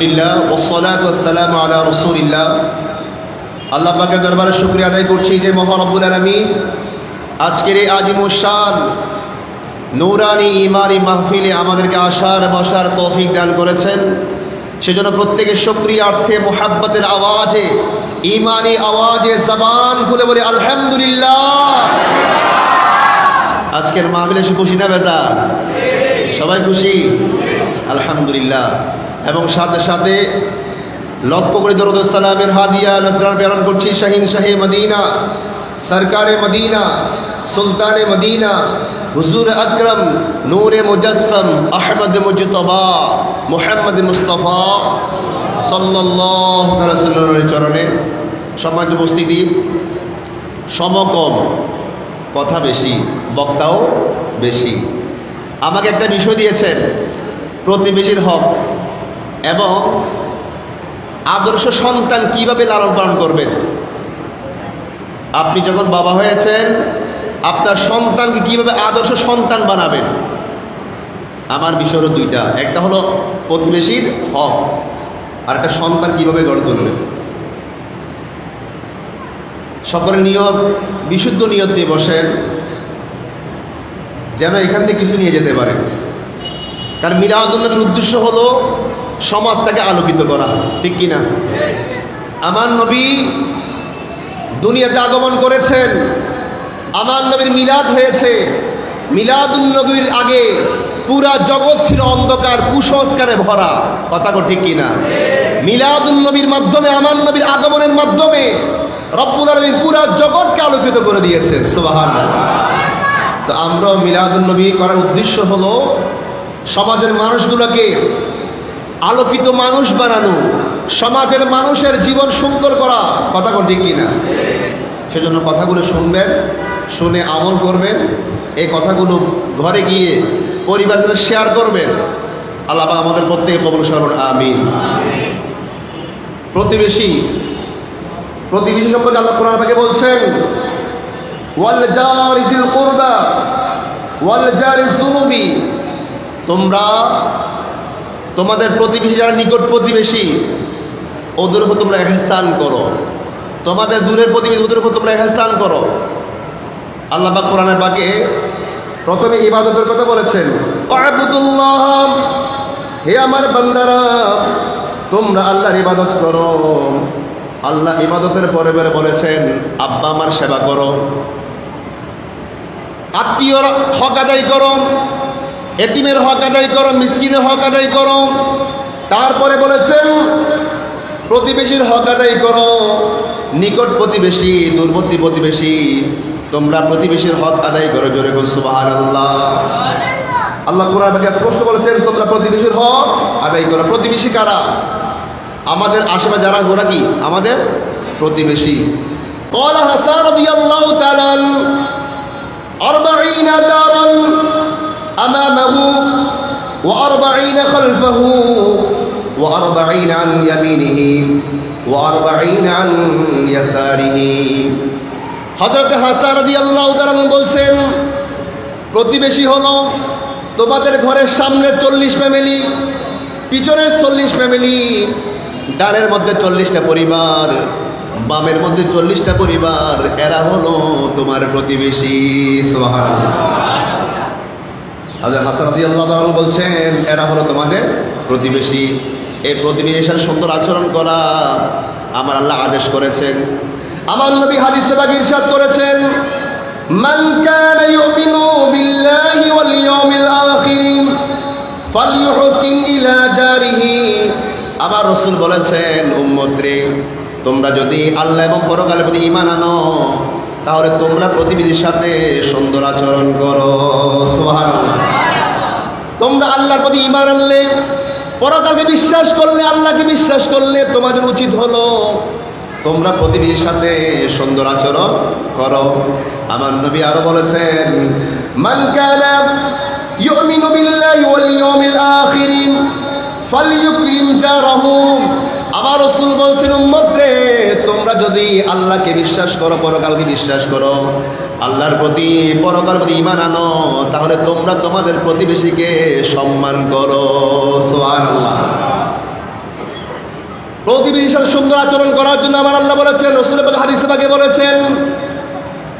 আলহামদুলিল্লাহ ওসলাত ওসালাম আলা রসুলিল্লাহ। আল্লাহ পাকের দরবারে শুক্রিয়া আদায় করছি যে মহানব্বুল আলমী আজকের এই আজিমুসান নৌরানি ইমানি মাহফিলে আমাদেরকে আসার বসার তৌফিক দান করেছেন। সেজন্য প্রত্যেকের সক্রিয়ার্থে মোহাব্বতের আওয়াজে ইমানি আওয়াজে জবান খুলে বলে আলহামদুলিল্লাহ। আজকের মাহফিলে সে খুশি না বেজা? সবাই খুশি? আলহামদুলিল্লাহ। এবং সাথে সাথে লক্ষ্য করে দরুদালামের হাদিয়া নজরান প্রেরণ করছি শাহিন শাহে মদিনা, সরকারে মদিনা, সুলতানে মদিনা, হুজুর আকরম, নূরে মুজসম, আহমদ মুজতবা, মোহাম্মদ মুস্তফা সাল্লাহ চরণে সম্মানিত উপস্থিতি। সমকম, কথা বেশি, বক্তাও বেশি। আমাকে একটা বিষয় দিয়েছেন, প্রতিবেশীর হক। এবং আদর্শ সন্তান কীভাবে লালন পালন করবেন? আপনি যখন বাবা হয়েছেন, আপনার সন্তানকে কীভাবে আদর্শ সন্তান বানাবেন? আমার বিষয় দুইটা। একটা হলো প্রতিবেশীর হক, আর একটা সন্তান কীভাবে গড়ে তুলবেন? সকলের নিয়ত, বিশুদ্ধ নিয়ত দিয়ে বসেন, যেন এখান থেকে কিছু নিয়ে যেতে পারে কারণ মিরাদুল্নবীর উদ্দেশ্য হলো সমাজটাকে আলোকিত করা, ঠিক কিনা? আমার নবী দুনিয়াতে আগমন করেছেন, আমার নবীর মিলাদ হয়েছে। মিলাদুল্নবীর আগে পুরা জগৎ ছিল অন্ধকার, কুসংস্কারে ভরা, কথা কো ঠিক কিনা? মিলাদুল্নবীর মাধ্যমে, আমার নবীর আগমনের মাধ্যমে রব্বুল আলমীর পুরা জগৎকে আলোকিত করে দিয়েছে সুবাহান তো আমরা মিলাদুল্নবী করার উদ্দেশ্য হলো সমাজের মানুষগুলোকে আলোকিত মানুষ বানানো, সমাজের মানুষের জীবন সুন্দর করা, কথা কোন ঠিক কিনা? সেজন্য কথাগুলো শুনবেন, শুনে আমল করবেন, এই কথাগুলো ঘরে গিয়ে পরিবারের শেয়ার করবেন। আল্লাহ আমাদের প্রত্যেকে কবল স্মরণ আমিন। প্রতিবেশী প্রতিবেশী সম্পর্কে আল্লাহ কোরআন পাকে বলছেন তোমরা তোমাদের প্রতিবেশী যারা নিকট প্রতিবেশী, ওদের উপর তোমরা এহসান করো। তোমাদের দূরের প্রতিবেশী, ওদের উপর তোমরা এহসান করো। আল্লাহ পাক কোরআনের পাকে প্রথমে ইবাদতের কথা বলেছেন হে আমার বান্দারা, তোমরা আল্লাহর ইবাদত করো। আল্লাহ ইবাদতের পরে পরে বলেছেন, আব্বা আমার সেবা করো। আত্মীয়র হক আদায় করো। এতিমের হক আদায় করো মিসকিনের হক আদায় করো তারপরে বলেছেন প্রতিবেশীর হক আদায় করো নিকট প্রতিবেশী দূরবর্তী প্রতিবেশী তোমরা প্রতিবেশীর হক আদায় করো জোরে কোন সুবাহ আল্লাহ আল্লাহ কোরআন বাকে স্পষ্ট বলেছেন তোমরা প্রতিবেশীর হক আদায় করো প্রতিবেশী কারা আমাদের আশেপাশে যারা ওরা কি আমাদের প্রতিবেশী قال حسان رضي الله تعالى عنه أربعين دارا أمامه وأربعين خلفه وأربعين عن يمينه وأربعين عن يساره হজরত হাসান রাদি আল্লাহ বলছেন প্রতিবেশী হলো তোমাদের ঘরের সামনে চল্লিশ ফ্যামিলি পিছনের চল্লিশ ফ্যামিলি ডানের মধ্যে চল্লিশটা পরিবার বামের মধ্যে চল্লিশটা পরিবার এরা হলো তোমার প্রতিবেশী সোহান হাজার হাসান আল্লাহ বলছেন, এরা হলো তোমাদের প্রতিবেশী। এই প্রতিবেশীর সুন্দর আচরণ করা। আমার আল্লাহ আদেশ করেছেন। আমার নবী হাদিসে ইরশাদ করেছেন, মান কানা ইউমিনু বিল্লাহি ওয়াল ইয়াউমিল আখির আমার রাসূল বলেছেন, উম্মত তোমরা যদি আল্লাহ এবং পরকালের প্রতি ঈমান আনো তাহলে তোমরা প্রতিবেশীর সাথে সুন্দর আচরণ করো। সুবহানাল্লাহ। তোমরা আল্লাহর প্রতি ঈমান আনলে, পরকালকে বিশ্বাস করলে, আল্লাহকে বিশ্বাস করলে তোমাদের উচিত হলো তোমরা প্রতিবেশীর সাথে সুন্দর আচরণ করো। আমার নবী আরও বলেছেন, মান কানা ইউমিনু বিল্লাহি ওয়াল ইয়াউমিল আখির ফালইউকরিম জারাহু। আমার রাসূল বলছেন, উম্মত রে, তোমরা যদি আল্লাহকে বিশ্বাস করো, পরকালকে বিশ্বাস করো, আল্লাহর প্রতি পরকাল প্রতি ঈমান আনো, তাহলে তোমরা তোমাদের প্রতিবেশীকে সম্মান করো। সুবহানাল্লাহ। প্রতিবেশীর সাথে সুন্দর আচরণ করার জন্য আমার আল্লাহ বলেছেন রসুল হাদিস বাগে বলেছেন,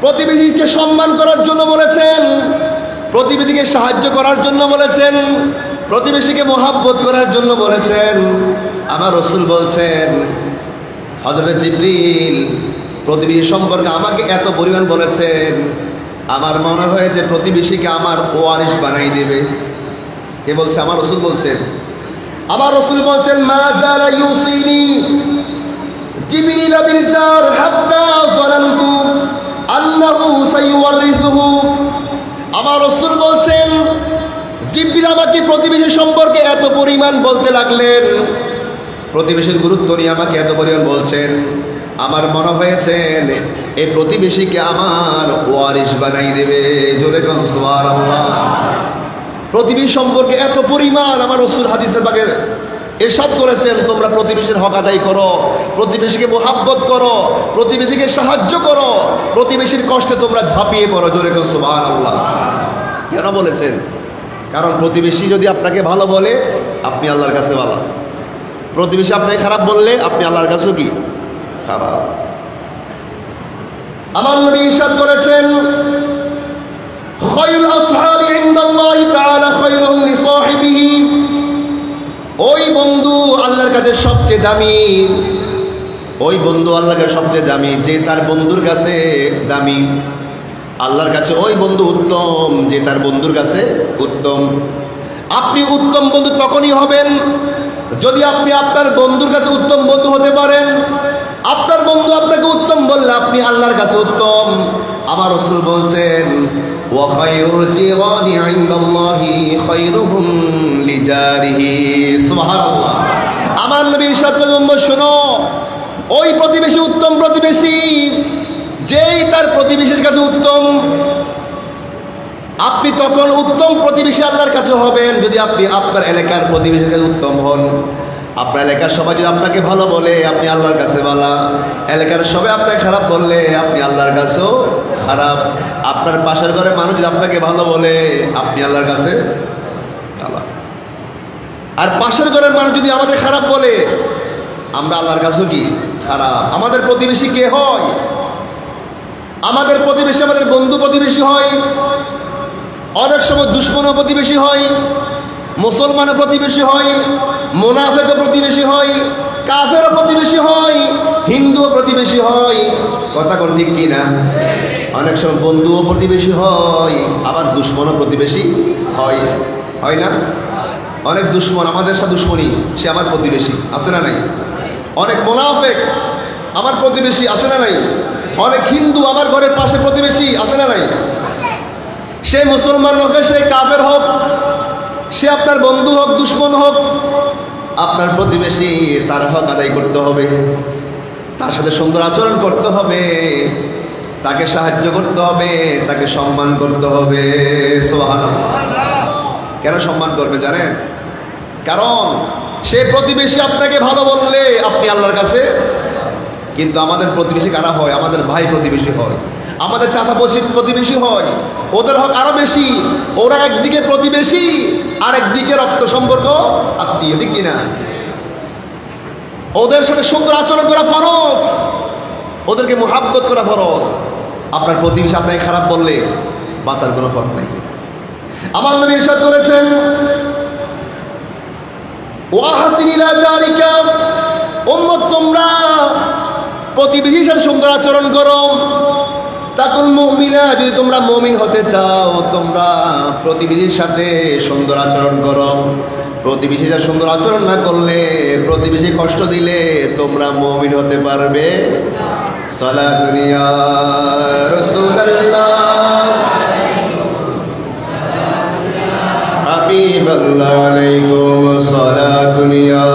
প্রতিবেশীকে সম্মান করার জন্য বলেছেন, প্রতিবেশীকে সাহায্য করার জন্য বলেছেন, প্রতিবেশীকে মোহাব্বত করার জন্য বলেছেন। আমার রসুল বলছেন হজরত জিব্রিল প্রতিবেশী সম্পর্কে আমাকে এত পরিমাণ বলেছেন, আমার মনে হয়েছে প্রতিবেশীকে আমার ওয়ারিশ বানাই দেবে। কে বলছে? আমার রসুল বলছেন। আমার রসুল বলছেন, মা জালা ইউসিনি জিবরিল জার হাত্তা যালামতু আন্নাহু সাইওয়ারিসুহু। আমার রসুল বলছেন, জিব্রিল আমাকে প্রতিবেশী সম্পর্কে এত পরিমাণ বলতে লাগলেন। প্রতিবেশীর গুরুত্ব নিয়ে আমাকে এত পরিমাণ বলছেন। আমার মনে হয়েছে এই প্রতিবেশীকে আমার ওয়ারিশ বানাই দেবে। জোরে কন, সুবহানাল্লাহ। প্রতিবেশী সম্পর্কে এত পরিমাণ আমার রসুল হাদিসের বাগের এরশাদ করেছেন। তোমরা প্রতিবেশীর হক আদায় করো, প্রতিবেশীকে মোহাব্বত করো, প্রতিবেশীকে সাহায্য করো। প্রতিবেশীর কষ্টে তোমরা ঝাঁপিয়ে পড়ো, জোরে কর সুবহানাল্লাহ। কেন বলেছেন? কারণ প্রতিবেশী যদি আপনাকে ভালো বলে, আপনি আল্লাহর কাছে ভালো। প্রতিবেশী আপনাকে খারাপ বললে আপনি আল্লাহর কাছেও কি? খারাপ। আমার নবী ইরশাদ করেছেন খায়রুল আসহাবি ইনদাল্লাহি তাআলা খায়রুহুম লিসাহিবিহি ওই বন্ধু আল্লাহর কাছে সবচেয়ে দামি। ওই বন্ধু আল্লাহর কাছে সবচেয়ে দামি, যে তার বন্ধুর কাছে দামি। আল্লাহর কাছে ওই বন্ধু উত্তম, যে তার বন্ধুর কাছে উত্তম। আপনি উত্তম বন্ধু তখনই হবেন যদি আপনি আপনার বন্ধুর কাছে উত্তম বন্ধু হতে পারেন, আপনার বন্ধু আপনাকে উত্তম বললে আপনি আল্লাহর কাছে উত্তম। আমার রসুল বলছেন আমার নবীর সত্যম্ব শোনো, ওই প্রতিবেশী উত্তম প্রতিবেশী, যেই তার প্রতিবেশীর কাছে উত্তম আপনি তখন উত্তম প্রতিবেশী আল্লাহর কাছে হবেন যদি আপনি আপনার এলাকার প্রতিবেশীর কাছে উত্তম হন। আপনার এলাকার সবাই যদি আপনাকে ভালো বলে, আপনি আল্লাহর কাছে ভালা। এলাকার সবাই আপনাকে খারাপ বললে, আপনি আল্লাহর কাছেও খারাপ। আপনার পাশের ঘরে মানুষ যদি আপনাকে ভালো বলে, আপনি আল্লাহর কাছে ভালো। আর পাশের ঘরের মানুষ যদি আমাদের খারাপ বলে, আমরা আল্লাহর কাছেও কি খারাপ? আমাদের প্রতিবেশী কে হয়? আমাদের প্রতিবেশী, আমাদের বন্ধু প্রতিবেশী হয়। অনেক সময় দুশ্মনও প্রতিবেশী হয়, মুসলমানও প্রতিবেশী হয়, মোনাফেকও প্রতিবেশী হয়, কাফেরও প্রতিবেশী হয়, হিন্দুও প্রতিবেশী হয়। কথা কোন ঠিক কি না অনেক সময় বন্ধুও প্রতিবেশী হয়, আবার দুশ্মনও প্রতিবেশী হয়। হয় না? অনেক দুশ্মন, আমাদের সাথে দুশ্মনী, সে আমার প্রতিবেশী, আছে না নাই? অনেক মোনাফেক, আমার প্রতিবেশী, আছে না নাই? অনেক হিন্দু আমার ঘরের পাশে প্রতিবেশী, আছে না নাই? সে মুসলমান হোক সে কাফের হোক, সে আপনার বন্ধু হোক, দুশ্মন হোক, আপনার প্রতিবেশী তার হক আদায় করতে হবে, তার সাথে সুন্দর আচরণ করতে হবে, তাকে সাহায্য করতে হবে, তাকে সম্মান করতে হবে। কেন সম্মান করবে জানেন? কারণ সে প্রতিবেশী আপনাকে ভালো বললে আপনি আল্লাহর কাছে, কিন্তু আমাদের প্রতিবেশী কারা হয়? আমাদের ভাই প্রতিবেশী হয়। আমাদের চাচা প্রতিবেশী হয়, ওদের হক আরও বেশি। ওরা একদিকে প্রতিবেশী আর একদিকে রক্ত সম্পর্ক আত্মীয়, ঠিক কিনা? ওদের সাথে সুন্দর আচরণ করা ফরজ। ওদেরকে মোহাব্বত করা ফরজ। আপনার প্রতিবেশী আপনাকে খারাপ বললে বাঁচার কোনো ফরক নাই। আমার নবী ইরশাদ করেছেন তোমরা প্রতিবেশীর সাথে সুন্দর আচরণ করো। তাকুন মুমিনা, যদি তোমরা মমিন হতে চাও, তোমরা প্রতিবেশীর সাথে সুন্দর আচরণ করো। প্রতিবেশীর সুন্দর আচরণ না করলে, প্রতিবেশী কষ্ট দিলে তোমরা মমিন হতে পারবে। সালা দুনিয়া রসুল্লাহ হাবিবাল্লাহ আলাইকুম সালা দুনিয়া।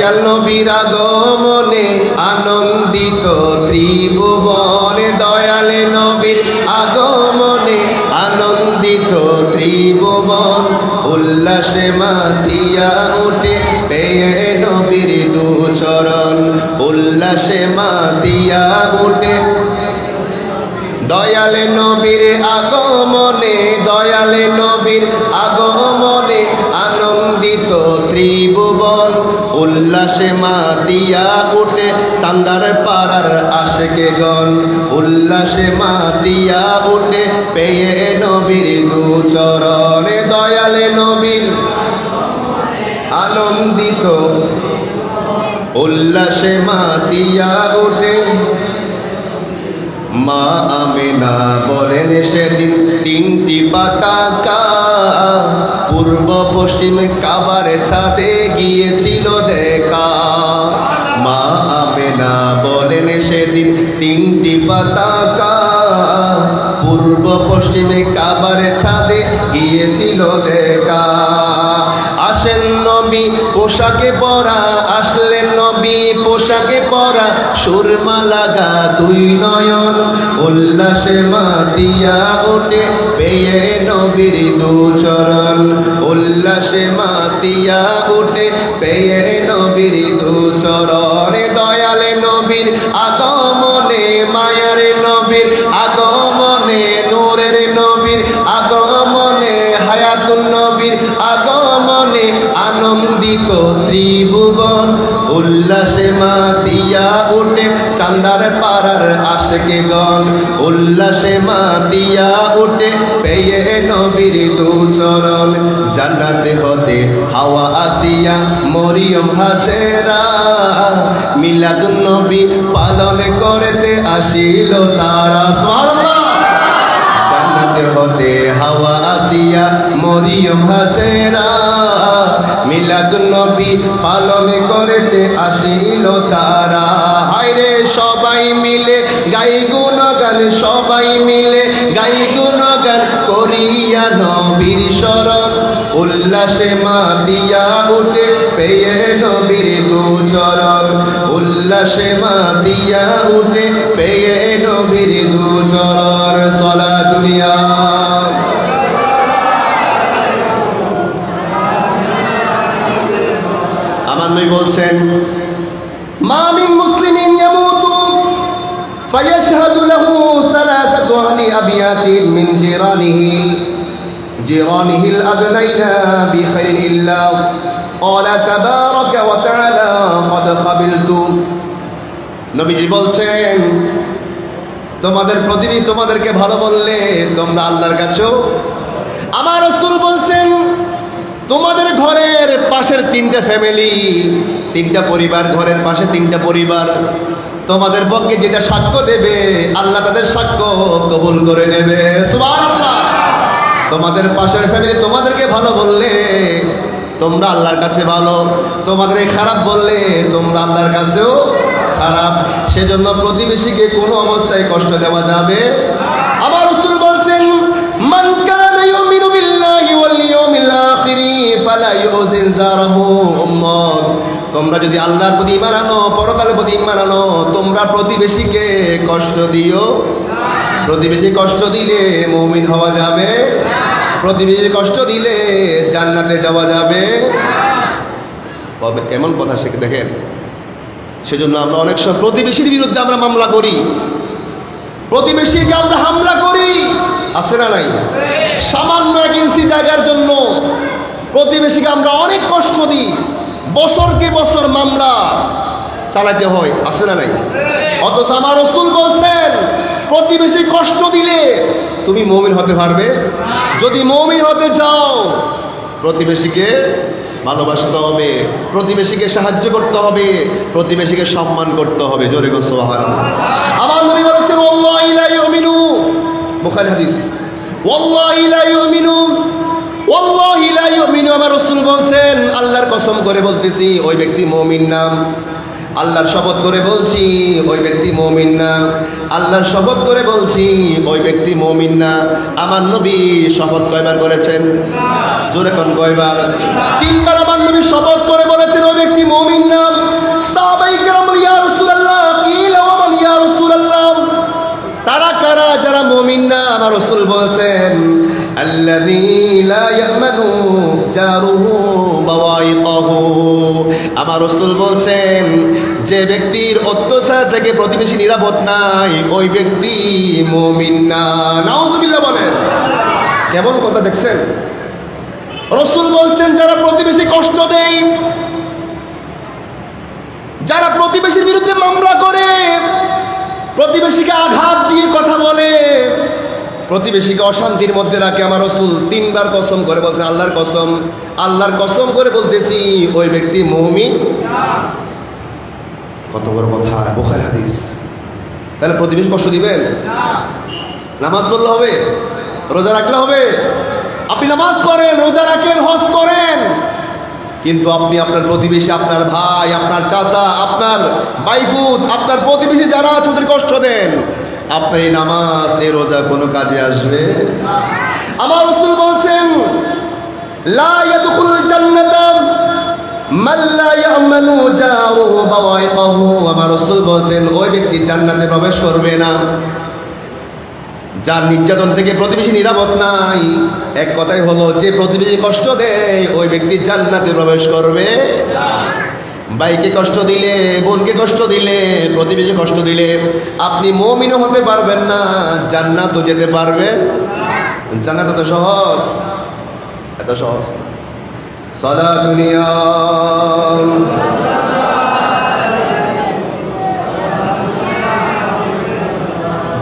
দয়াল নবীর আগমনে আনন্দিত ত্রিভুবনে, দয়াল নবীর আগমনে আনন্দিত ত্রিভুবন, উল্লাসে মাতিয়া উঠে পেয়ে নবীর দু চরণ উল্লাসে মাতিয়া উঠে দয়ালে নবীর আগমনে, দয়ালে নবীর আগমনে আনন্দিত ত্রিভুবন উল্লাসে মাতিয়া উঠে চান্দার পাড়ার আশেকে গণ। উল্লাসে মা দিয়া উঠে পেয়ে নবীর দু চরণে দয়ালে নবীর আনন্দিত। উল্লাসে মা দিয়া উঠে মা আমেনা বলেন সেদিন তিনটি পাতাকা পূর্ব পশ্চিম কাবার ছাদে গিয়েছিল দেখা। মা আমেনা বলেন সেদিন তিনটি পাতাকা পূর্ব পশ্চিমে কাবার ছাদে গিয়েছিল দেখা। আসেন নবী, পোশাকে পরা আসলেন নবী, পোশাকে পরা সুরমা লাগা দুই নয়ন। উল্লাসে মাতিয়া ওঠে পেয়ে নবীর দু চরণ উল্লাসে মাতিয়া ওঠে পেয়ে নবীর দু চরণে দয়ালে নবীর আগমনে আশেকে গণ, উল্লাসে মাতিয়া উঠে পেয়ে নবীর দু চরণ জান্নাতে হতে হাওয়া আসিয়া মরিয়ম হাসেরা মিলাদুন নবী পালন করতে আসিল তারা। জান্নাতে হতে হাওয়া আসিয়া মরিয়ম হাসেরা মিলাদুন নবী পালন করতে আসিল তারা। হায়রে সবাই মিলে, গাই গুণগান সবাই মিলে, গাই গুণগান করিয়া নবীর শরণ। উল্লাসে মাতিয়া উঠে পেয়ে নবীর দু চরণ উল্লাসে মাতিয়া উঠে পেয়ে নবীর দু চরণ সলা দুনিয়া। আমার নবী বলছেন ثلاثة أهل أبيات من جيرانه جيرانه الأدنين بخير إلا قال تبارك وتعالى قد قبلت নবীজি বলছেন তোমাদের প্রতিদিন তোমাদেরকে ভালো বললে তোমরা আল্লাহর কাছেও আমার রসুল বলছেন তোমাদের ঘরের পাশের তিনটা ফ্যামিলি তিনটা পরিবার ঘরের পাশে তিনটা পরিবার তোমাদের পক্ষে যেটা সাক্ষ্য দেবে, আল্লাহ তাদের সাক্ষ্য কবুল করে নেবে। তোমাদের পাশের ফ্যামিলি তোমাদেরকে ভালো বললে, তোমরা আল্লাহর কাছে ভালো। তোমাদের খারাপ বললে, তোমরা আল্লাহর কাছেও খারাপ। সেজন্য প্রতিবেশীকে কোনো অবস্থায় কষ্ট দেওয়া যাবে আমার রসুল বলছেন, মান তোমরা যদি আল্লাহর প্রতি ঈমান আনো, পরকালের প্রতি ঈমান আনো, তোমরা প্রতিবেশীকে কষ্ট দিও। প্রতিবেশী কষ্ট দিলে মৌমিন হওয়া যাবে। প্রতিবেশী কষ্ট দিলে জান্নাতে যাওয়া যাবে। কেমন কথা সে দেখেন। সেজন্য আমরা অনেক সময় প্রতিবেশীর বিরুদ্ধে আমরা মামলা করি। প্রতিবেশীকে আমরা হামলা করি। আছে না নাই? সামান্য এক ইঞ্চি জায়গার জন্য প্রতিবেশীকে আমরা অনেক কষ্ট দিই। বছরকে বছর মামলা চালাতে হয়, আছে না নাই? অথচ আমার রসুল বলছেন, প্রতিবেশী কষ্ট দিলে তুমি মমিন হতে পারবে। যদি মমিন হতে চাও, প্রতিবেশীকে ভালোবাসতে হবে, প্রতিবেশীকে সাহায্য করতে হবে, প্রতিবেশীকে সম্মান করতে হবে। জোরে গো সোহান আমার নবী বলেছেন, ওয়াল্লাহি লা ইউমিনু বুখারী হাদিস লা ইউমিনু আমার রসুল বলছেন, আল্লাহর কসম করে বলতেছি, ওই ব্যক্তি মমিন নাম আল্লাহর শপথ করে বলছি, ওই ব্যক্তি মমিন না। আল্লাহর শপথ করে বলছি, ওই ব্যক্তি মমিন না। আমার নবী শপথ কয়বার করেছেন? জোরে কোন কয়বার? তিনবার আমার নবী শপথ করে বলেছেন, ওই ব্যক্তি মমিন না। তারা কারা? যারা মমিন না, আমার রসুল বলছেন আল্লাহ لا يأمن جاره بوائقه আমার রসুল বলছেন যে ব্যক্তির অত্যাচার থেকে প্রতিবেশী নিরাপদ নাই ওই ব্যক্তি মুমিন না নাউজুবিল্লাহ বলেন কেমন কথা দেখছেন রসুল বলছেন যারা প্রতিবেশী কষ্ট দেয় যারা প্রতিবেশীর বিরুদ্ধে মামলা করে প্রতিবেশীকে আঘাত দিয়ে কথা বলে প্রতিবেশীকে অশান্তির মধ্যে রাখে আমার রসুল। তিনবার কসম করে বলছে, আল্লাহর কসম আল্লাহর কসম করে বলতেছি, ওই ব্যক্তি মহমিন কত বড় কথা, বোখার হাদিস। তাহলে প্রতিবেশী কষ্ট দিবেন? নামাজ পড়লে হবে? রোজা রাখলে হবে? আপনি নামাজ পড়েন, রোজা রাখেন, হজ করেন। কিন্তু আপনি আপনার প্রতিবেশী, আপনার ভাই, আপনার চাচা, আপনার বাইফুত আপনার প্রতিবেশী যারা আছে, ওদের কষ্ট দেন। আপনার এই নামাজ এই রোজা কোনো কাজে আসবে? আমার রসুল বলছেন, লা ইয়াদখুলুল জান্নাতা লা ইয়ামানু জারুহু বাওয়াইকাহু আমার রসুল বলছেন, ওই ব্যক্তি জান্নাতে প্রবেশ করবে না। যার নির্যাতন থেকে প্রতিবেশী নিরাপদ নাই। এক কথাই হলো, যে প্রতিবেশী কষ্ট দেয়, ওই ব্যক্তি জান্নাতে প্রবেশ করবে ভাইকে কষ্ট দিলে, বোনকে কষ্ট দিলে প্রতিবেশী কষ্ট দিলে, আপনি মমিনও হতে পারবেন না, জান্নাতও যেতে পারবেন জান্নাত এত সহজ এত সহজ। সদা দুনিয়া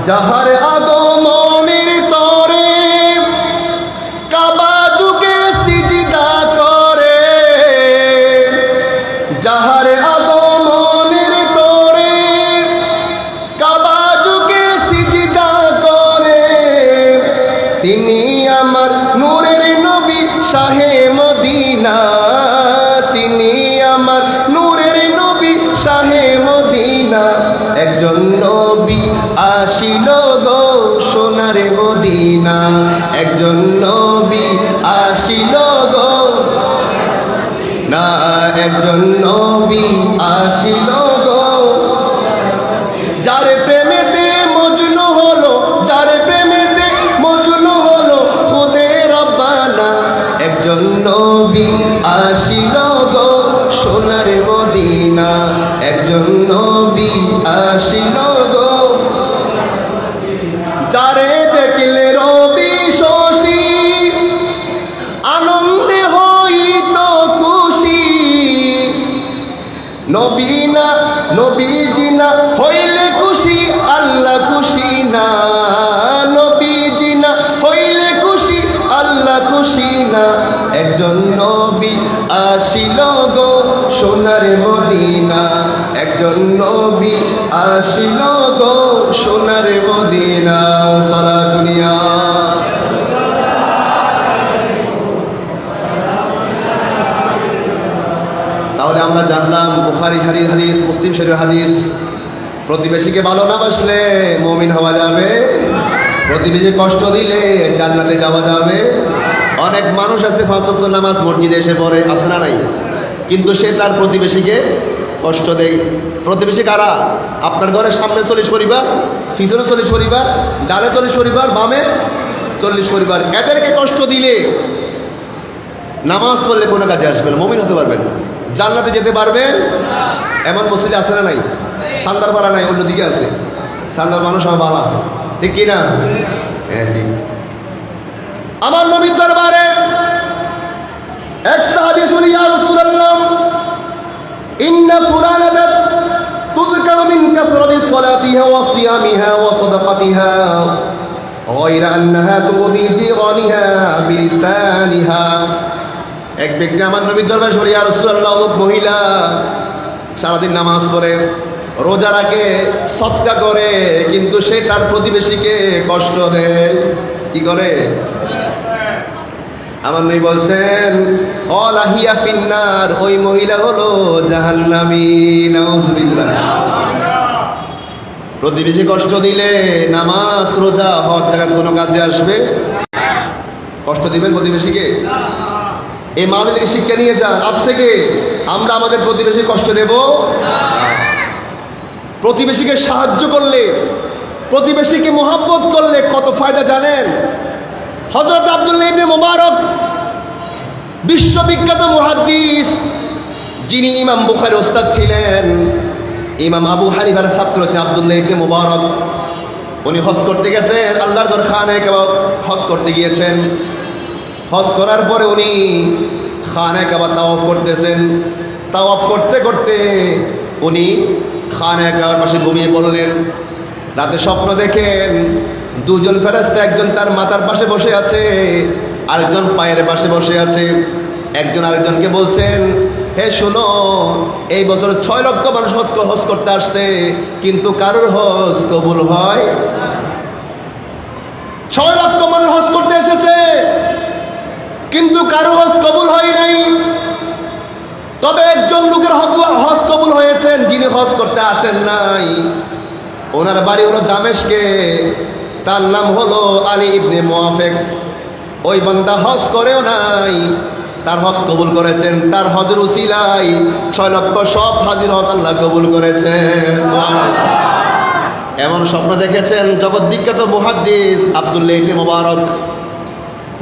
যাহার মদিনা একজন নবী আসিল গো। না, একজন নবী আসিল গো। যার প্রেমেতে মজনু হলো, যার প্রেমেতে মজনু হলো, খুদে রব্বানা, একজন নবী আসিল গো। সোনার মদিনা, একজন নবী আসিল আসিল গো সোনার মদিনা। একজন নবী আসিল গো সোনার মদিনা। সারা দুনিয়া। তাহলে আমরা জানলাম, বুখারি হারির হাদিস, মুসলিম শরীর হাদিস। প্রতিবেশীকে ভালো না বাসলে মমিন হওয়া যাবে। প্রতিবেশী কষ্ট দিলে জান্নাতে যাওয়া যাবে। অনেক মানুষ আছে ফাঁসক্ত নামাজ মসজিদে এসে পড়ে আসে না নাই? কিন্তু সে তার প্রতিবেশীকে কষ্ট দেয়। প্রতিবেশী কারা? আপনার ঘরের সামনে চল্লিশ পরিবার, পিছনে চল্লিশ পরিবার ডানে চল্লিশ পরিবার, বামে চল্লিশ পরিবার। এদেরকে কষ্ট দিলে নামাজ পড়লে কোনো কাজে আসবে না, মমিন হতে পারবেন। জান্নাতে যেতে পারবেন? এমন মসজিদে আছে না নাই? সান্দার পাড়া নাই, অন্যদিকে আছে। সান্দার মানুষ আমার বাবা ঠিক কি না? হ্যাঁ ঠিক। আমার নবীর দরবারে এক সাহাবী শুনি ইয়া রাসূলুল্লাহ ইন্না ফুলানাতা তুযকারু মিন কাথরাতি সালাতিহা ওয়া সিয়ামিহা ওয়া সাদাকাতিহা غير أنها تؤذي جيرانها بلسانها এক ব্যক্তি আমার নবীর দরবার সরিয়া রসুল্লাহ অমুক মহিলা সারাদিন নামাজ পড়ে রোজা রাখে সৎকা করে কিন্তু সে তার প্রতিবেশীকে কষ্ট দেয় কি করে আমার নবী বলছেন অলাহিয়া ফিন্নার, ওই মহিলা হলো জাহান্নামী প্রতিবেশী কষ্ট দিলে নামাজ, রোজা, হজ জায়গা কোনো কাজে আসবে? কষ্ট দিবেন প্রতিবেশীকে? এই মাহবিলকে শিক্ষা নিয়ে যান, আজ থেকে আমরা আমাদের প্রতিবেশী কষ্ট দেব। প্রতিবেশীকে সাহায্য করলে, প্রতিবেশীকে মোহাব্বত করলে কত ফায়দা জানেন? হজরত আব্দুল্লাহ ইবনে মোবারক, বিশ্ববিখ্যাত মুহাদ্দিস, যিনি ইমাম বুখারি ওস্তাদ ছিলেন। ইমাম আবু হানিফার ছাত্র ছিলেন আব্দুল্লাহ ইবনে মোবারক। উনি হজ করতে গেছেন, আল্লাহর দর খানে কাবাব হজ করতে গিয়েছেন। হজ করার পরে উনি খানে কাবাব তাওয়াফ করতেছেন। তাওয়াফ করতে করতে উনি খানে কাবার পাশে ঘুমিয়ে পড়লেন। রাতে স্বপ্ন দেখেন দুজন ফেরেস্তা একজন তার মাথার পাশে বসে আছে, আরেকজন পায়ের পাশে বসে আছে। একজন আরেকজনকে বলছেন, হে শোনো, এই বছর ছয় লক্ষ মানুষ হজ করতে আসছে, কিন্তু কারোর হজ কবুল হয় ছয় লক্ষ মানুষ হজ করতে এসেছে, কিন্তু কারও হজ কবুল হয় নাই। তবে একজন লোকের হজ- কবুল হয়েছেন, যিনি হজ করতে আসেন নাই। ওনার বাড়ি হলো দামেশকে। তার নাম হলো আলী ইবনে মোয়াফেক ওই বান্দা হজ করেও নাই, তার হজ কবুল করেছেন, তার হজের উসিলাই ছয় লক্ষ সব হাজির হজ আল্লাহ কবুল করেছেন এমন স্বপ্ন দেখেছেন জগৎ বিখ্যাত মুহাদ্দিস আব্দুল্লাহ ইবনে মোবারক।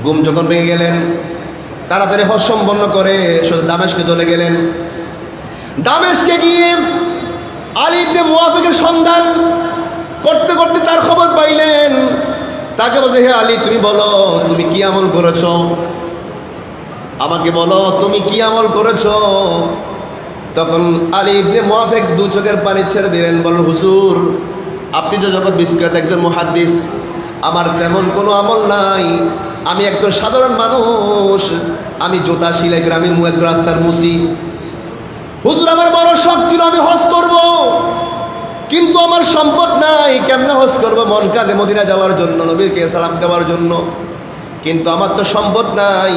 গুম যখন ভেঙে গেলেন, তাড়াতাড়ি হজ সম্পন্ন করে দামেশকে চলে গেলেন। দামেশকে গিয়ে আলী ইবনে মুয়াফিকের সন্ধান করতে করতে তার খবর পাইলেন। তাকে বলছে, হে আলী, তুমি বলো, তুমি কি আমল করেছ? আমাকে বলো, তুমি কি আমল করেছ? তখন আলী ইবনে দু চোখের পানি ছেড়ে দিলেন বলেন হুজুর, আপনি তো জগৎ বিখ্যাত একজন মুহাদ্দিস, আমার তেমন কোনো আমল নাই। আমি একজন সাধারণ মানুষ, আমি জোতা করে আমি একজন রাস্তার মুসি। হুজুর, আমার বড় শখ ছিল, আমি হজ করব। কিন্তু আমার সম্পদ নাই, কেমনে হজ করব? মন কাজে মদিনা যাওয়ার জন্য, নবীকে সালাম দেওয়ার জন্য। কিন্তু আমার তো সম্পদ নাই।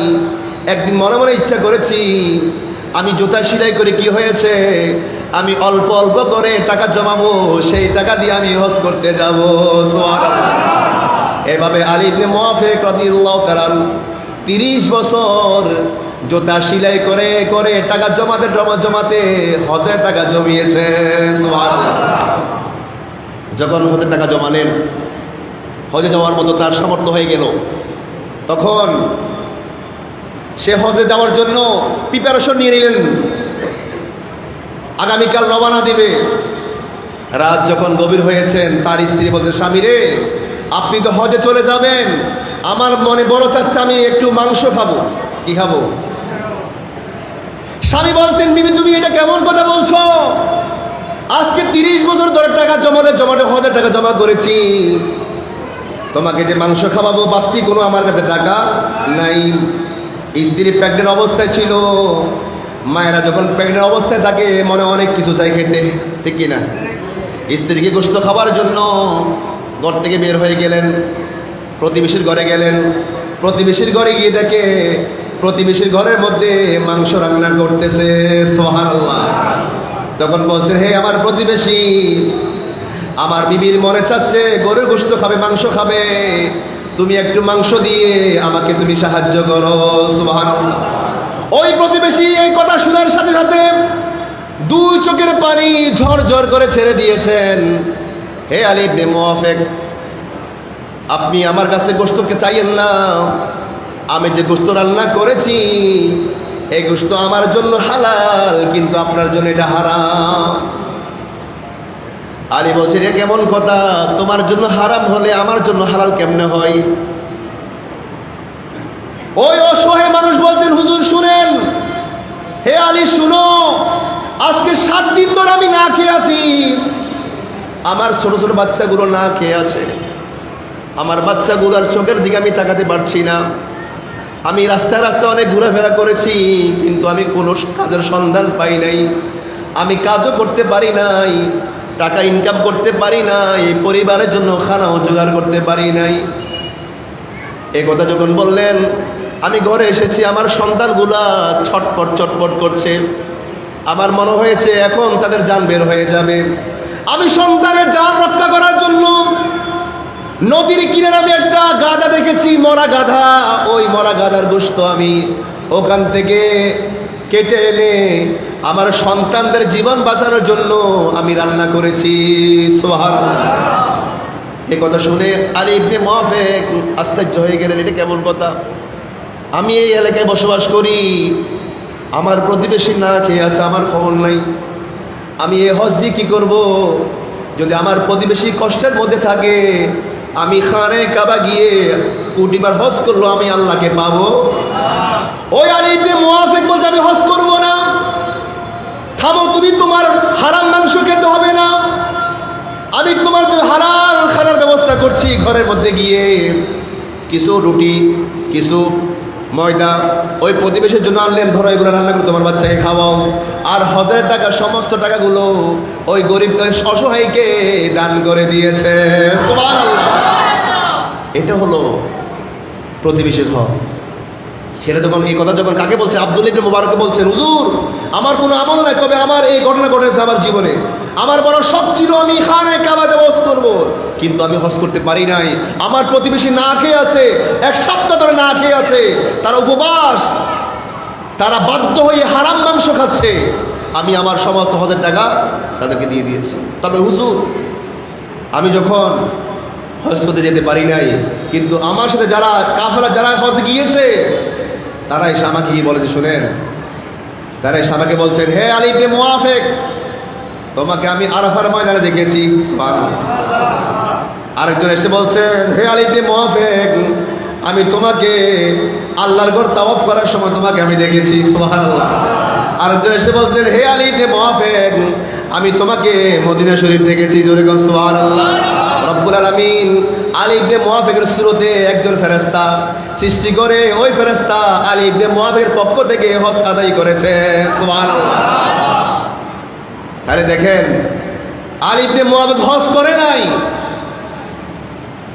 একদিন মনে মনে ইচ্ছা করেছি, আমি জুতা সিলাই করে, কি হয়েছে? আমি অল্প অল্প করে টাকা জমাবো, সেই টাকা দিয়ে আমি হজ করতে যাব। এভাবে আলী ইবনে মুআফিক রাদিয়াল্লাহু তাআলা তিরিশ বছর জোতা সিলাই করে করে টাকা জমাতে, জমা জমাতে হজের টাকা জমিয়েছে। যখন হজের টাকা জমালেন, হজে যাওয়ার মতো তার সামর্থ্য হয়ে গেল। তখন সে হজে যাওয়ার জন্য প্রিপারেশন নিয়ে নিলেন। আগামীকাল রবানা দিবে। রাত যখন গভীর হয়েছেন, তার স্ত্রী বলছে, স্বামী রে, আপনি তো হজে চলে যাবেন। আমার মনে বড় চাচ্ছে আমি একটু মাংস খাব। কি খাব? স্বামী বলছেন, বিবি, তুমি এটা কেমন কথা বলছো? আজকে তিরিশ বছর ধরে টাকা জমাতে জমাতে, হজের টাকা জমা করেছি। তোমাকে যে মাংস খাওয়াবো, বাড়তি কোনো আমার কাছে টাকা নাই। স্ত্রী প্রেগনেন্ট অবস্থায় ছিল। মায়েরা যখন প্রেগনেন্ট অবস্থায় থাকে, মনে অনেক কিছু চাই খেতে। ঠিক কি না স্ত্রীকে গোস্ত খাওয়ার জন্য ঘর থেকে বের হয়ে গেলেন, প্রতিবেশীর ঘরে গেলেন। প্রতিবেশীর ঘরে গিয়ে দেখে, প্রতিবেশীর ঘরের মধ্যে মাংস রান্না করতেছে সোহান তখন বলছে, হে আমার প্রতিবেশী, আমার বিবির মনে চাচ্ছে, গরুর গোস্ত খাবে, মাংস খাবে। তুমি একটু মাংস দিয়ে আমাকে তুমি সাহায্য করো। ওই প্রতিবেশী এই কথা শোনার সাথে সাথে দুই চোখের পানি ঝরঝর করে ছেড়ে দিয়েছেন। হে আলী ইবনে মুআফিক, আপনি আমার কাছে গোস্তকে চাইয়েন না। আমি যে গোস্ত রান্না করেছি এই গোস্ত আমার জন্য হালাল, কিন্তু আপনার জন্য এটা হারাম। আলী বলছে রে কেমন কথা? তোমার জন্য হারাম হলে আমার জন্য হালাল কেমনে হয়? ওই অসহায় মানুষ বলতেন হুজুর, শুনেন। হে আলী, শুনো। আজকে সাত দিন ধরে আমি না খেয়ে আছি। আমার ছোট ছোট বাচ্চাগুলো না খেয়ে আছে। আমার বাচ্চাগুলোর চোখের দিকে আমি তাকাতে পারছি না। আমি রাস্তায় রাস্তায় অনেক ঘোরাফেরা করেছি, কিন্তু আমি কোনো কাজের সন্ধান পাই নাই। আমি কাজও করতে পারি নাই, টাকা ইনকাম করতে পারি নাই, পরিবারের জন্য খানাও জোগাড় করতে পারি নাই। এ কথা যখন বললেন, আমি ঘরে এসেছি, আমার সন্তানগুলা ছটপট ছটপট করছে। আমার মনে হয়েছে, এখন তাদের যান বের হয়ে যাবে। আমি সন্তানের যান রক্ষা করার জন্য নদীর কিনারে আমি একটা গাধা দেখেছি, মরা গাধা। ওই মরা গাধার গোস্ত আমি ওখান থেকে কেটে এনে আমার সন্তানদের জীবন বাঁচানোর জন্য আমি রান্না করেছি। সোহার এ কথা শুনে আলী ইবনে মুআফিক আশ্চর্য হয়ে গেলেন, এটা কেমন কথা? আমি এই এলাকায় বসবাস করি, আমার প্রতিবেশী না খেয়ে আছে, আমার খবর নাই। আমি এ হজ দিয়ে কি করব? যদি আমার প্রতিবেশী কষ্টের মধ্যে থাকে আমি খানে কাবা গিয়ে কুটিবার হজ করল, আমি আল্লাহকে পাবো। ওই আলী ইবনে মুআফিক বলছে, আমি হজ করব না। থামো, তুমি তোমার হারাম মাংস খেতে হবে না। আমি তোমার হারাম খানার ব্যবস্থা করছি ঘরের মধ্যে গিয়ে। কিছু রুটি, কিছু ময়দা, ওই প্রতিবেশীর জন্য আনলেন, ধরো এগুলো রান্না করে তোমার বাচ্চাকে খাওয়াও। আর হজের টাকা, সমস্ত টাকাগুলো ওই গরিব অসহায়কে দান করে দিয়েছে। সুবহানাল্লাহ। এটা হলো প্রতিবেশীর হক সেটা যখন এই কথা যখন কাকে বলছে? আব্দুল ইবনে মুবারক বলছেন, হুজুর, আমার কোনো আমল নাই, তবে আমার এই ঘটনা ঘটেছে আমার জীবনে। আমার বড় শখ ছিল আমি খানে কাবাতে হজ করব। কিন্তু আমি হজ করতে পারি নাই। আমার প্রতিবেশী না খেয়ে আছে, এক সপ্তাহ ধরে না খেয়ে আছে। তারা উপবাস, তারা বাধ্য হয়ে হারাম মাংস খাচ্ছে। আমি আমার সমস্ত হজের টাকা তাদেরকে দিয়ে দিয়েছি। তবে হুজুর, আমি যখন হজ করতে যেতে পারি নাই। কিন্তু আমার সাথে যারা কাফেলা, যারা হজ গিয়েছে, তারা এসে আমাকে কি বলে যে, শুনেন, তারা এসে আমাকে বলছেন, হে আলী ইবনে মুআফিক, তোমাকে আমি আরাফার ময়দানে দেখেছি। আরেকজন এসে বলছেন হে আলী ইবনে মুআফিক, আমি তোমাকে আল্লাহর ঘর তাওয়াফ করার সময় তোমাকে আমি দেখেছি। আরেকজন এসে বলছেন, হে আলী ইবনে মুআফিক, আমি তোমাকে মদিনা শরীফ দেখেছি। জোরে গো সুবহানাল্লাহ। রব্বুল আলামিন আলী ইবনে মুআফিকের সুরতে একজন ফেরেশতা সৃষ্টি করে ওই ফেরেশতা আলী ইবনে মুআফিকের পক্ষ থেকে হজ আদায় করেছে। সুবহানাল্লাহ। আরে দেখেন, আলী ইবনে মুআফিক হজ করে নাই।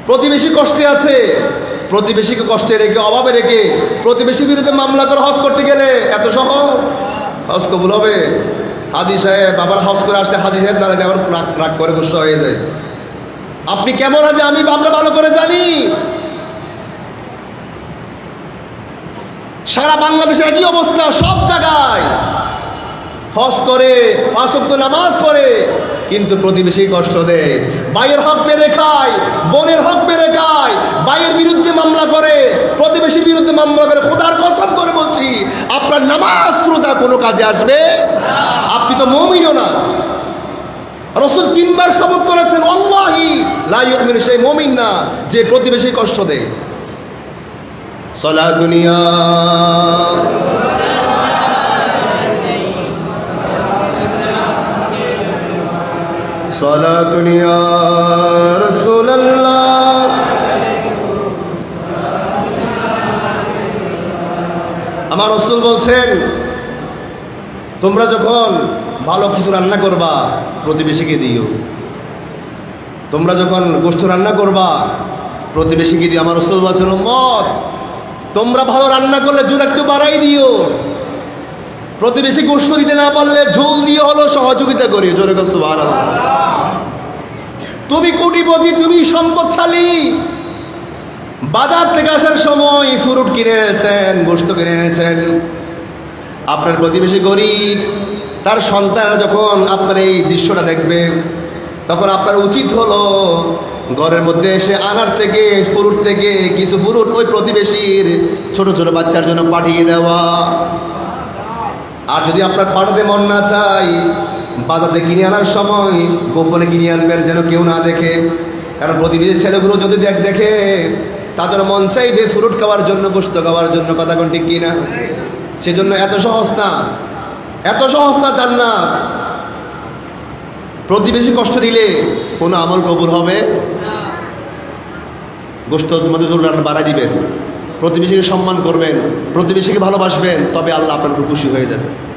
প্রতিবেশী কষ্টে আছে, প্রতিবেশীকে কষ্টে রেখে, অভাবে রেখে প্রতিবেশীর বিরুদ্ধে মামলা করে হজ করতে গেলে এত সহজ। হজ কবুল হবে। হাজি সাহেব আবার হজ করে আসলে হাজি সাহেব না আবার রাগ করে গুসা হয়ে যায়। আপনি কেমন আছে আমি আমরা ভালো করে জানি। সারা বাংলাদেশে একই অবস্থা, সব জায়গায়। হজ করে পাঁচক্ত নামাজ পড়ে, কিন্তু প্রতিবেশী কষ্ট দেয়। ভাইয়ের হক মেরে খায়, বোনের হক মেরে খায়, ভাইয়ের বিরুদ্ধে মামলা করে, প্রতিবেশীর বিরুদ্ধে মামলা করে, খোদার কসম করে বলছি, আপনার নামাজ শ্রোতা কোনো কাজে আসবে? আপনি তো মমিনও না। রসুল তিনবার শপথ করেছেন অল্লাহি লাইমিন সেই মমিন না, যে প্রতিবেশী কষ্ট দেয়। সলা দুনিয়া। সলা দুনিয়া রসুল্লাহ আমার রসুল বলছেন, তোমরা যখন ভালো কিছু রান্না করবা, প্রতিবেশীকে দিও। তোমরা যখন গোষ্ঠ রান্না করবা, প্রতিবেশীকে দিও। আমার রসুল বলছেন মত তোমরা ভালো রান্না করলে জোর একটু বাড়াই দিও। প্রতিবেশী গোষ্ঠ দিতে না পারলে ঝোল দিয়ে হলো সহযোগিতা করি জোরে গেছো তুমি কোটিপতি, তুমি সম্পদশালী। বাজার থেকে আসার সময় ফ্রুট কিনে এনেছেন গোস্ত কিনে এনেছেন আপনার প্রতিবেশী গরিব, তার সন্তানরা যখন আপনার এই দৃশ্যটা দেখবে, তখন আপনার উচিত হলো ঘরের মধ্যে এসে আনার থেকে, ফুরুট থেকে কিছু ফ্রুট ওই প্রতিবেশীর ছোট ছোট বাচ্চার জন্য পাঠিয়ে দেওয়া। আর যদি আপনার পাঠাতে মন না চাই বাজারে কিনে আনার সময় গোপনে কিনে আনবেন যেন কেউ না দেখে। কারণ প্রতিবেশী ছেলেগুলো যদি দেখ, দেখে, তাদের মন চাইবে ফুরুট খাওয়ার জন্য গোস্ত খাওয়ার জন্য, কথা কোন ঠিক কিনা? সেজন্য এত সহজ না। এত সহজ না জান্নাত। প্রতিবেশী কষ্ট দিলে কোনো আমল কবুল হবে? গোস্ত মধ্যে জোর দিবেন। প্রতিবেশীকে সম্মান করবেন প্রতিবেশীকে ভালোবাসবেন, তবে আল্লাহ আপনার খুব খুশি হয়ে যাবে।